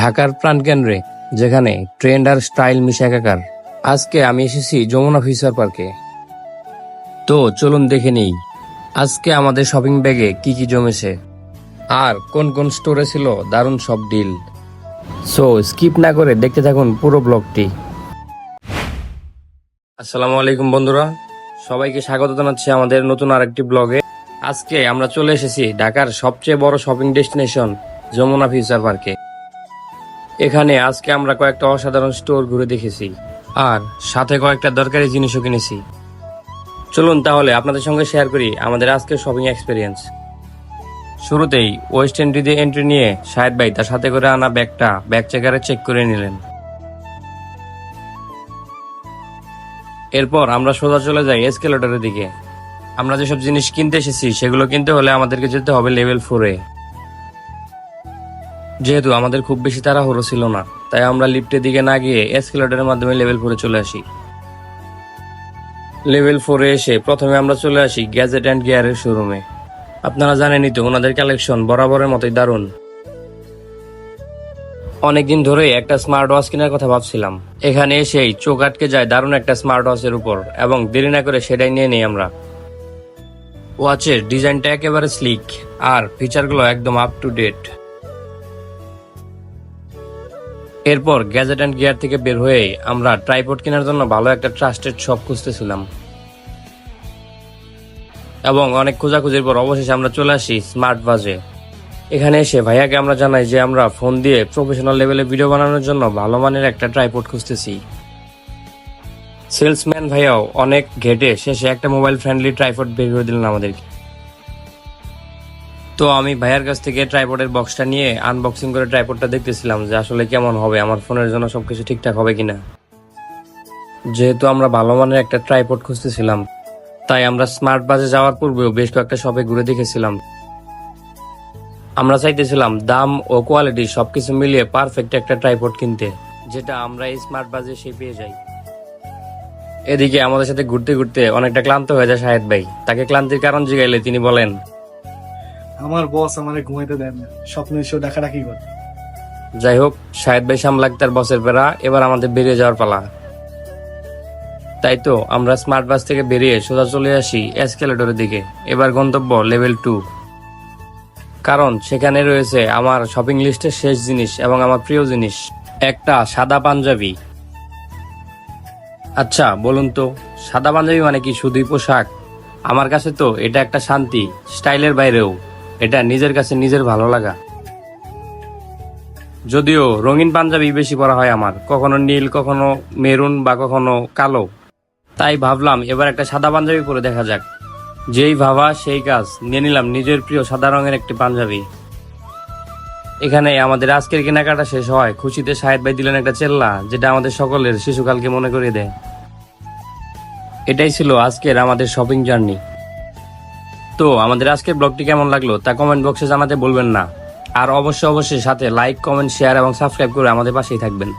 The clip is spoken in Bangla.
ঢাকার প্রাণকেন্দ্রে, যেখানে ট্রেন্ড আর স্টাইল মিশে একাকার। আজকে আমি এসেছি যমুনা ফিউচার পার্কে। তো চলুন দেখে নেই, আজকে আমাদের শপিং ব্যাগে কি কি জমেছে, আর কোন কোন স্টোরে ছিল দারুণ সব ডিল। সো স্কিপ না করে দেখতে থাকুন পুরো ব্লগটি। আসসালামু আলাইকুম বন্ধুরা, সবাইকে স্বাগত জানাচ্ছি আমাদের নতুন আরেকটি ব্লগে। আজকে আমরা চলে এসেছি ঢাকার সবচেয়ে বড় শপিং ডেস্টিনেশন, যমুনা ফিউচার পার্কে। এখানে আজকে আমরা কয়েকটা অসাধারণ স্টোর ঘুরে দেখেছি, আর সাথে কয়েকটা দরকারি জিনিসও কিনেছি। চলুন তাহলে আপনাদের সঙ্গে শেয়ার করি আমাদের আজকের শপিং এক্সপিরিয়েন্স শুরুতেই ওয়েস্ট এন্ট্রি দিয়ে এন্ট্রি নিয়ে শাহেদ ভাই তার সাথে করে আনা ব্যাগটা ব্যাগ চেকারে চেক করে নিলেন। এরপর আমরা সোজা চলে যাই এসকেলেটরের দিকে। আমরা যেসব জিনিস কিনতে এসেছি, সেগুলো কিনতে হলে আমাদেরকে যেতে হবে লেভেল ফোরে যেহেতু আমাদের খুব বেশি তাড়াহুড়ো ছিল না, তাই আমরা লিফটের দিকে না গিয়ে এসকেলেটরের মাধ্যমে লেভেল ফোরে চলে আসি। লেভেল ফোরে এসে প্রথমে আমরা চলে আসি গ্যাজেট অ্যান্ড গিয়ারের শোরুমে আপনারা জানেনই তো, ওনাদের কালেকশন বরাবরের মতোই দারুণ। অনেকদিন ধরেই একটা স্মার্ট ওয়াচ কেনার কথা ভাবছিলাম। এখানে এসেই চোখ আটকে যায় দারুণ একটা স্মার্ট ওয়াচের উপর, এবং দেরি না করে সেটাই নিয়ে নিই আমরা। ওয়াচের ডিজাইনটা একেবারে স্লিক আর ফিচারগুলো একদম আপ টু ডেট এরপর গ্যাজেট অ্যান্ড গিয়ার থেকে বের হয়ে আমরা ট্রাইপড কেনার জন্য ভালো একটা ট্রাস্টেড শপ খুঁজতেছিলাম। এবং অনেক খোঁজাখুঁজির পর অবশেষে আমরা চলে আসি স্মার্ট বাজে। এখানে এসে ভাইয়াকে আমরা জানাই যে আমরা ফোন দিয়ে প্রফেশনাল লেভেলে ভিডিও বানানোর জন্য ভালো মানের একটা ট্রাইপড খুঁজতেছি। সেলসম্যান ভাইয়াও অনেক ঘেটে শেষে একটা মোবাইল ফ্রেন্ডলি ট্রাইপড বের করে দিলেন আমাদেরকে। তো আমি ভাইয়ার কাছ থেকে ট্রাইপডের বক্সটা নিয়ে আনবক্সিং করে ট্রাইপডটা দেখতেছিলাম যে আসলে কেমন হবে, আমার ফোনের জন্য সবকিছু ঠিকঠাক হবে কিনা। যেহেতু আমরা ভালো মানের একটা ট্রাইপড খুঁজতেছিলাম, তাই আমরা স্মার্ট বাজে যাওয়ার পূর্বেও বেশ কয়েকটা শপে ঘুরে দেখেছিলাম। আমরা চাইতেছিলাম দাম ও কোয়ালিটি সবকিছু মিলিয়ে পারফেক্ট একটা ট্রাইপড কিনতে, যেটা আমরা এই স্মার্ট বাজে সে পেয়ে যাই। এদিকে আমাদের সাথে ঘুরতে ঘুরতে অনেকটা ক্লান্ত হয়ে যায় শাহেদ ভাই। তাকে ক্লান্তির কারণ জিগাইলে তিনি বলেন আমার বস আমারে ঘুমাইতে দেন না। স্বপ্ন এসেও ডাকাডাকি করে। যাই হোক শাহেদ ভাই সামলাক তার বসের পেরা এবার আমাদের বেরিয়ে যাওয়ার পালা। তাই তো, আমরা স্মার্ট বাস থেকে বেরিয়ে সোজা চলে আসি এসকেলেটরের দিকে। এবার গন্তব্য লেভেল টু কারণ সেখানে রয়েছে আমার শপিং লিস্টের শেষ জিনিস এবং আমার প্রিয় জিনিস, একটা সাদা পাঞ্জাবি। আচ্ছা বলুন তো, সাদা পাঞ্জাবি মানে কি শুধুই পোশাক? আমার কাছে তো এটা একটা শান্তি, স্টাইলের বাইরেও। এটা নিজের কাছে নিজের ভালো লাগা। যদিও রঙিন পাঞ্জাবি বেশি পরা হয় আমার, কখনো নীল, কখনো মেরুন বা কখনো কালো। তাই ভাবলাম এবার একটা সাদা পাঞ্জাবি পরে দেখা যাক। যেই ভাবা, সেই কাজ। নিয়ে নিলাম নিজের প্রিয় সাদা রঙের একটি পাঞ্জাবি। এখানে আমাদের আজকের কেনাকাটা শেষ হয়। খুশিতে সাহেব ভাই দিলেন একটা চেল্লা, যেটা আমাদের সকলের শিশুকালকে মনে করিয়ে দেয়। এটাই ছিল আজকের আমাদের শপিং জার্নি তো আমাদের আজকের ব্লগটি কেমন লাগল তা কমেন্ট বক্সে জানাতে বলবেন না। আর অবশ্যই অবশ্যই সাথে লাইক কমেন্ট শেয়ার এবং সাবস্ক্রাইব করে আমাদের পাশেই থাকবেন।